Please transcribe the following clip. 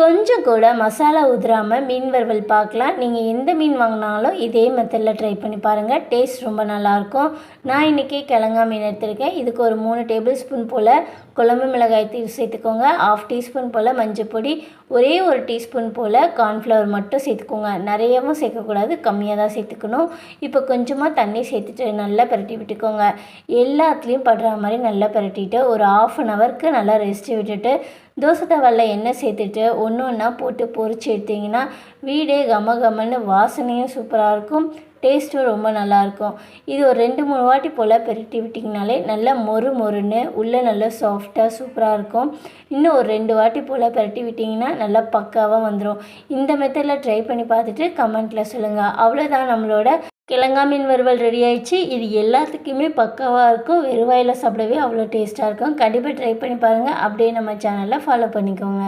கொஞ்சம் கூட மசாலா உதிராமல் மீன் வறுவல் பார்க்கலாம். நீங்கள் எந்த மீன் வாங்கினாலும் இதே மெத்தடில் ட்ரை பண்ணி பாருங்கள் டேஸ்ட் ரொம்ப நல்லாயிருக்கும். நான் இன்றைக்கி கிழங்கா மீன் எடுத்திருக்கேன். இதுக்கு ஒரு மூணு டேபிள் ஸ்பூன் போல் குழம்பு மிளகாய் தூள் சேர்த்துக்கோங்க. ஆஃப் டீஸ்பூன் போல் மஞ்சள் பொடி. ஒரே ஒரு டீஸ்பூன் போல் கார்ன்ஃப்ளவர் மட்டும் சேர்த்துக்கோங்க. நிறையவும் சேர்க்கக்கூடாது. கம்மியாக தான் சேர்த்துக்கணும். இப்போ கொஞ்சமாக தண்ணி சேர்த்துட்டு நல்லா பரட்டி விட்டுக்கோங்க. எல்லாத்துலேயும் படுற மாதிரி நல்லா பரட்டிட்டு ஒரு ஆஃப் அன் ஹவருக்கு நல்லா ரெஸ்ட் விட்டுட்டு தோசை தவாவில் எண்ணெய் சேர்த்துட்டு ஒன்று ஒன்றா போட்டு பொறிச்சு எடுத்திங்கன்னா வீடே கம கமன்னு வாசனையும் சூப்பராக இருக்கும். டேஸ்ட்டும் ரொம்ப நல்லாயிருக்கும் இது ஒரு ரெண்டு மூணு வாட்டி போல் பெரட்டி விட்டிங்கனாலே நல்லா மொறு மொறுன்னு உள்ளே நல்லா சாஃப்டாக சூப்பராக இருக்கும். இன்னும் ஒரு ரெண்டு வாட்டி போல் பெருட்டி விட்டிங்கன்னா நல்லா பக்காவாக வந்துடும் இந்த மெத்தடில் ட்ரை பண்ணி பார்த்துட்டு கமெண்ட்டில் சொல்லுங்கள் அவ்வளோதான் நம்மளோட கிழங்கா மீன் வறுவல் ரெடி ஆயிடுச்சு. இது எல்லாத்துக்குமே பக்காவாக இருக்கும். வெறுவாயில் சாப்பிடவே அவ்வளோ டேஸ்ட்டாக இருக்கும். கண்டிப்பாக ட்ரை பண்ணி பாருங்கள் அப்படியே நம்ம சேனலில் ஃபாலோ பண்ணிக்கோங்க.